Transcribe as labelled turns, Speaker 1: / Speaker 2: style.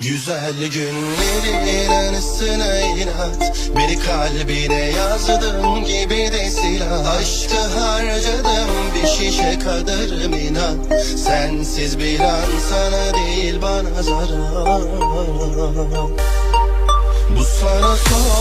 Speaker 1: Güzel günlerin anısına inat. Beni kalbine yazdım gibi de silah. Aşkı harcadım bir şişe kadarım inan Sensiz bir an sana değil bana zarar. Bu sana son